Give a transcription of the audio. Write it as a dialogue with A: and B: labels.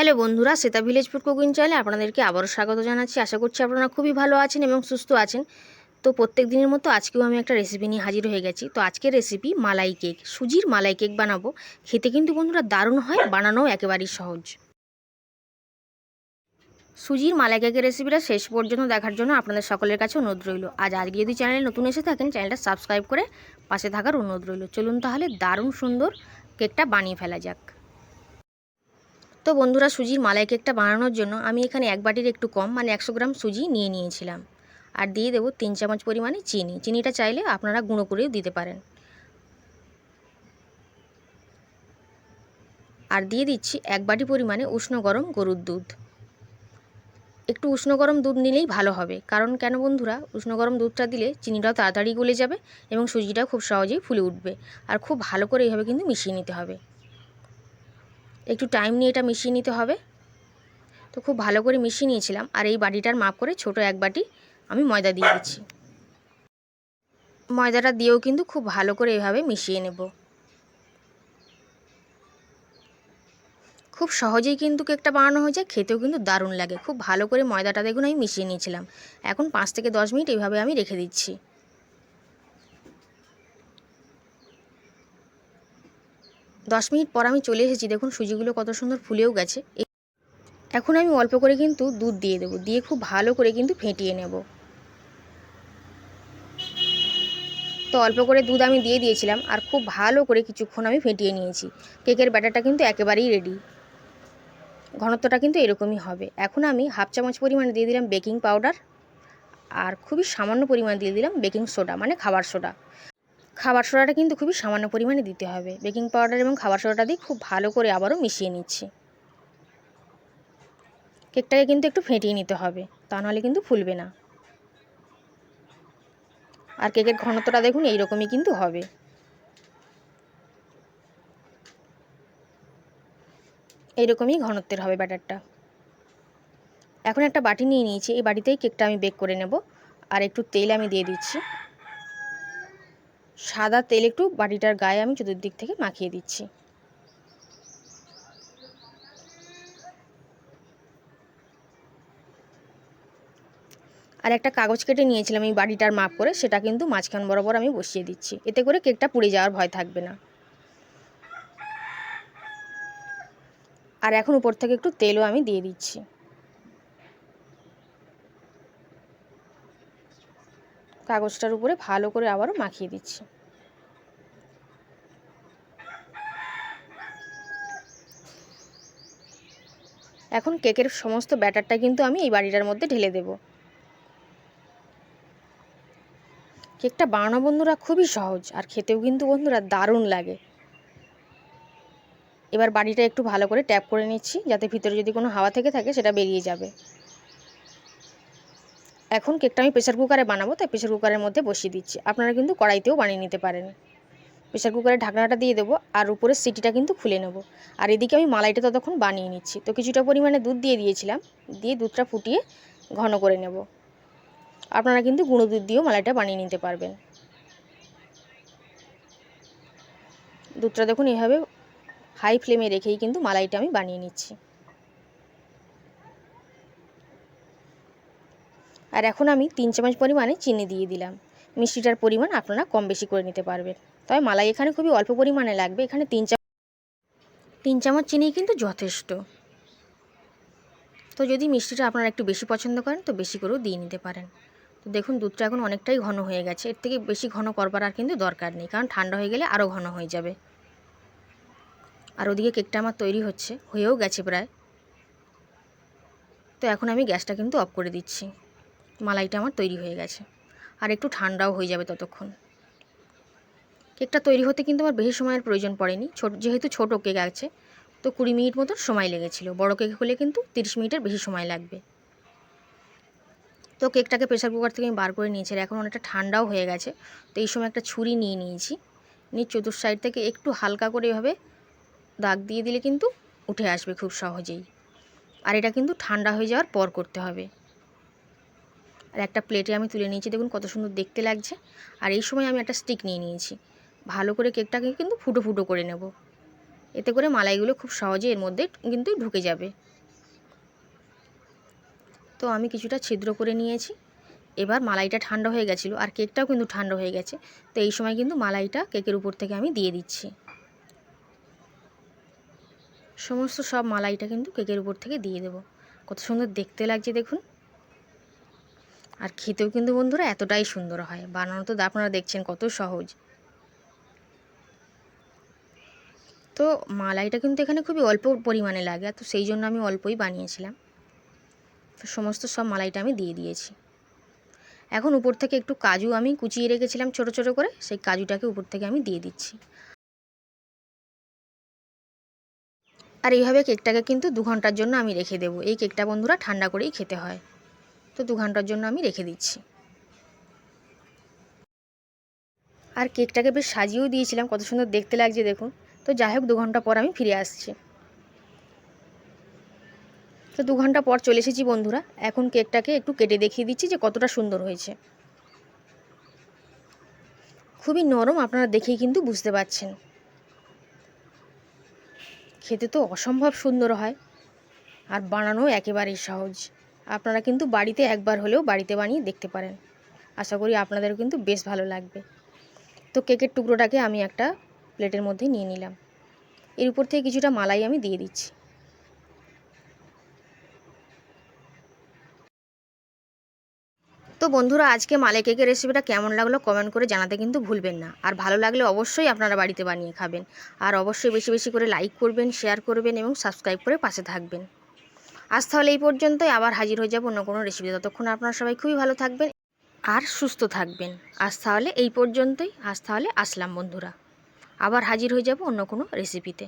A: Hello বন্ধুরা সেতা village food cooking চ্যানেলে আপনাদেরকে আবারও স্বাগত জানাচ্ছি। আশা করছি আপনারা খুবই ভালো আছেন এবং সুস্থ আছেন। তো প্রত্যেক দিনের মতো আজকেও আমি একটা রেসিপি নিয়ে হাজির হয়ে গেছি। তো আজকের রেসিপি মালাই কেক সুজির মালাই কেক বানাবো। খেতে কিন্তু বন্ধুরা দারুণ হয়, বানানোও একেবারেই সহজ। সুজির মালাই কেকের রেসিপিটা শেষ পর্যন্ত দেখার জন্য আপনাদের সকলের কাছে অনুরোধ রইল। আজ আজকে যদি চ্যানেলে নতুন এসে থাকেন, চ্যানেলটা সাবস্ক্রাইব করে পাশে থাকার অনুরোধ রইল। চলুন তাহলে দারুণ সুন্দর কেকটা বানিয়ে ফেলা যাক। তো বন্ধুরা সুজির মালাই কেকটা বানানোর জন্য আমি এখানে এক বাটির একটু কম মানে একশো গ্রাম সুজি নিয়ে নিয়েছিলাম। আর দিয়ে দেবো তিন চামচ পরিমাণে চিনি। চিনিটা চাইলে আপনারা গুঁড়ো করেও দিতে পারেন। আর দিয়ে দিচ্ছি এক বাটি পরিমাণে উষ্ণ গরম গরুর দুধ। একটু উষ্ণ গরম দুধ নিলেই ভালো হবে। কারণ কেন বন্ধুরা, উষ্ণ গরম দুধটা দিলে চিনিটাও তাড়াতাড়ি গলে যাবে এবং সুজিটাও খুব সহজেই ফুলে উঠবে। আর খুব ভালো করে এইভাবে কিন্তু মিশিয়ে নিতে হবে। একটু টাইম নিয়ে এটা মিশিয়ে নিতে হবে। তো খুব ভালো করে মিশিয়ে নিয়েছিলাম আর এই বাটিটার মাপ করে ছোট এক বাটি আমি ময়দা দিয়ে দিচ্ছি। ময়দাটা দিয়েও কিন্তু খুব ভালো করে এভাবে মিশিয়ে নেব। খুব সহজেই কিন্তু কেকটা বানানো হয়ে যায়, খেতেও কিন্তু দারুণ লাগে। খুব ভালো করে ময়দাটা দেখুন আমি মিশিয়ে নিয়েছিলাম। এখন পাঁচ থেকে দশ মিনিট এইভাবে আমি রেখে দিচ্ছি। দশ মিনিট পর আমি চলে এসেছি। দেখুন সুজিগুলো কত সুন্দর ফুলেও গেছে। এখন আমি অল্প করে কিন্তু দুধ দিয়ে দেবো। দিয়ে খুব ভালো করে কিন্তু ফেটিয়ে নেব। তো অল্প করে দুধ আমি দিয়ে দিয়েছিলাম আর খুব ভালো করে কিছুক্ষণ আমি ফেটিয়ে নিয়েছি। কেকের ব্যাটারটা কিন্তু একেবারেই রেডি ঘনত্বটা কিন্তু এরকমই হবে। এখন আমি হাফ চামচ পরিমাণে দিয়ে দিলাম বেকিং পাউডার আর খুবই সামান্য পরিমাণ দিয়ে দিলাম বেকিং সোডা মানে খাবার সোডা খাবার সোডাটা কিন্তু খুবই সামান্য পরিমাণে দিতে হবে। বেকিং পাউডার এবং খাবার সোডাটা দিয়ে খুব ভালো করে আবারও মিশিয়ে নিচ্ছি। কেকটাকে কিন্তু একটু ফেটিয়ে নিতে হবে, তা নাহলে কিন্তু ফুলবে না। আর কেকের ঘনত্বটা দেখুন, এইরকমই কিন্তু হবে। এইরকমই ঘনত্বের হবে ব্যাটারটা। এখন একটা বাটি নিয়ে নিয়েছি, এই বাটিতেই কেকটা আমি বেক করে নেব। আর একটু তেল আমি দিয়ে দিচ্ছি। সাদা তেল একটু বাটিটার গায়ে আমি চতুর্দিক থেকে মাখিয়ে দিচ্ছি। আর একটা কাগজ কেটে নিয়েছিলাম এই বাটিটার মাপ করে, সেটা কিন্তু মাঝখান বরাবর আমি বসিয়ে দিচ্ছি। এতে করে কেকটা পুড়ে যাওয়ার ভয় থাকবে না। আর এখন উপর থেকে একটু তেলও আমি দিয়ে দিচ্ছি। কাগজটার উপরে ভালো করে আবারও মাখিয়ে দিচ্ছি। এখন কেকের সমস্ত ব্যাটারটা কিন্তু আমি এই বাড়িটার মধ্যে ঢেলে দেব। কেকটা বানানো বন্ধুরা খুবই সহজ, আর খেতেও কিন্তু বন্ধুরা দারুণ লাগে। এবার বাড়িটা একটু ভালো করে ট্যাপ করে নিচ্ছি, যাতে ভিতরে যদি কোনো হাওয়া থেকে থাকে সেটা বেরিয়ে যাবে। এখন কেকটা আমি প্রেশার কুকারে বানাবো, তাই প্রেশার কুকারের মধ্যে বসিয়ে দিচ্ছি। আপনারা কিন্তু কড়াইতেও বানিয়ে নিতে পারেন। প্রেশার কুকারের ঢাকনাটা দিয়ে দেবো আর উপরের সিটিটা কিন্তু খুলে নেব। আর এদিকে আমি মালাইটা ততক্ষণ বানিয়ে নিচ্ছি। তো কিছুটা পরিমাণে দুধ দিয়ে দিয়েছিলাম, দিয়ে দুধটা ফুটিয়ে ঘন করে নেব। আপনারা কিন্তু গুঁড়ো দুধ দিয়েও মালাইটা বানিয়ে নিতে পারবেন। দুধটা দেখুন এভাবে হাই ফ্লেমে রেখেই কিন্তু মালাইটা আমি বানিয়ে নিচ্ছি। আর এখন আমি তিন চামচ পরিমাণে চিনি দিয়ে দিলাম। মিষ্টিটার পরিমাণ আপনারা কম বেশি করে নিতে পারবেন। তবে মালাই এখানে খুবই অল্প পরিমাণে লাগবে। এখানে তিন চামচ তিন চামচ চিনি কিন্তু যথেষ্ট। তো যদি মিষ্টিটা আপনারা একটু বেশি পছন্দ করেন, তো বেশি করেও দিয়ে নিতে পারেন। তো দেখুন, দুধটা এখন অনেকটাই ঘন হয়ে গেছে। এর থেকে বেশি ঘন করবার আর কিন্তু দরকার নেই, কারণ ঠান্ডা হয়ে গেলে আরও ঘন হয়ে যাবে। আর ওদিকে কেকটা আমার তৈরি হচ্ছে, হয়েও গেছে প্রায়। তো এখন আমি গ্যাসটা কিন্তু অফ করে দিচ্ছি। মালাইটা আমার তৈরি হয়ে গেছে। আর একটু ঠান্ডাও হয়ে যাবে ততক্ষণ। কেকটা তৈরি হতে কিন্তু আমার বেশি সময়ের প্রয়োজন পড়েনি। ছোট, যেহেতু ছোটো কেক আছে, তো কুড়ি মিনিট মতো সময় লেগেছিল। বড় কেক হলে কিন্তু তিরিশ মিনিটের বেশি সময় লাগবে। তো কেকটাকে প্রেশার কুকার থেকে আমি বার করে নিয়েছি। এখন অনেকটা ঠান্ডাও হয়ে গেছে। তো এই সময় একটা ছুরি নিয়ে নিয়েছি। নিয়ে চতুর সাইড থেকে একটু হালকা করে এভাবে দাগ দিয়ে দিলে কিন্তু উঠে আসবে খুব সহজেই। আর এটা কিন্তু ঠান্ডা হয়ে যাওয়ার পর করতে হবে। আর একটা প্লেটে আমি তুলে নিয়েছি। দেখুন কত সুন্দর দেখতে লাগছে। আর এই সময় আমি একটা স্টিক নিয়ে নিয়েছি। ভালো করে কেকটাকে কিন্তু ফুটো ফুটো করে নেব। এতে করে মালাইগুলো খুব সহজে এর মধ্যে কিন্তু ঢুকে যাবে। তো আমি কিছুটা ছিদ্র করে নিয়েছি। এবার মালাইটা ঠান্ডা হয়ে গেছিল আর কেকটাও কিন্তু ঠান্ডা হয়ে গেছে। তো এই সময় কিন্তু মালাইটা কেকের উপর থেকে আমি দিয়ে দিচ্ছি। সমস্ত সব মালাইটা কিন্তু কেকের উপর থেকে দিয়ে দেবো। কত সুন্দর দেখতে লাগছে দেখুন। আর খেতেও কিন্তু বন্ধুরা এতটাই সুন্দর হয়। বানানো তো আপনারা দেখছেন কত সহজ। তো মালাইটা কিন্তু এখানে খুবই অল্প পরিমাণে লাগে, তো সেই জন্য আমি অল্পই বানিয়েছিলাম। তো সমস্ত সব মালাইটা আমি দিয়ে দিয়েছি। এখন উপর থেকে একটু কাজু আমি কুচিয়ে রেখেছিলাম ছোট ছোট করে, সেই কাজুটাকে উপর থেকে আমি দিয়ে দিচ্ছি। আর এইভাবে কেকটাকে কিন্তু দু ঘণ্টার জন্য আমি রেখে দেবো। এই কেকটা বন্ধুরা ঠান্ডা করেই খেতে হয়। তো দু ঘণ্টার জন্য আমি রেখে দিচ্ছি। আর কেকটাকে বেশ সাজিয়েও দিয়েছিলাম, কত সুন্দর দেখতে লাগছে দেখুন। তো যাই হোক, দু ঘণ্টা পর আমি ফিরে আসছি। তো দু ঘণ্টা পর চলে এসেছি বন্ধুরা, এখন কেকটাকে একটু কেটে দেখিয়ে দিচ্ছি যে কতটা সুন্দর হয়েছে। খুবই নরম, আপনারা দেখেই কিন্তু বুঝতে পারছেন। খেতে তো অসম্ভব সুন্দর হয়, আর বানানো একেবারেই সহজ। আপনারা কিন্তু বাড়িতে একবার হলেও বাড়িতে বানিয়ে দেখতে পারেন। আশা করি আপনাদেরও কিন্তু বেশ ভালো লাগবে। তো কেকের টুকরোটাকে আমি একটা প্লেটের মধ্যে নিয়ে নিলাম। এর উপর থেকে কিছুটা মালাই আমি দিয়ে দিচ্ছি। তো বন্ধুরা, আজকে মালাই কেকের রেসিপিটা কেমন লাগল কমেন্ট করে জানাতে কিন্তু ভুলবেন না। আর ভালো লাগলে অবশ্যই আপনারা বাড়িতে বানিয়ে খাবেন। আর অবশ্যই বেশি বেশি করে লাইক করবেন, শেয়ার করবেন এবং সাবস্ক্রাইব করে পাশে থাকবেন। আজ তাহলে এই পর্যন্তই। আবার হাজির হয়ে যাব অন্য কোনো রেসিপি ততক্ষণ আপনারা সবাই খুবই ভালো থাকবেন আর সুস্থ থাকবেন। আজ তাহলে এই পর্যন্তই। আজ তাহলে আসলাম বন্ধুরা। আবার হাজির হয়ে যাব অন্য কোনো রেসিপিতে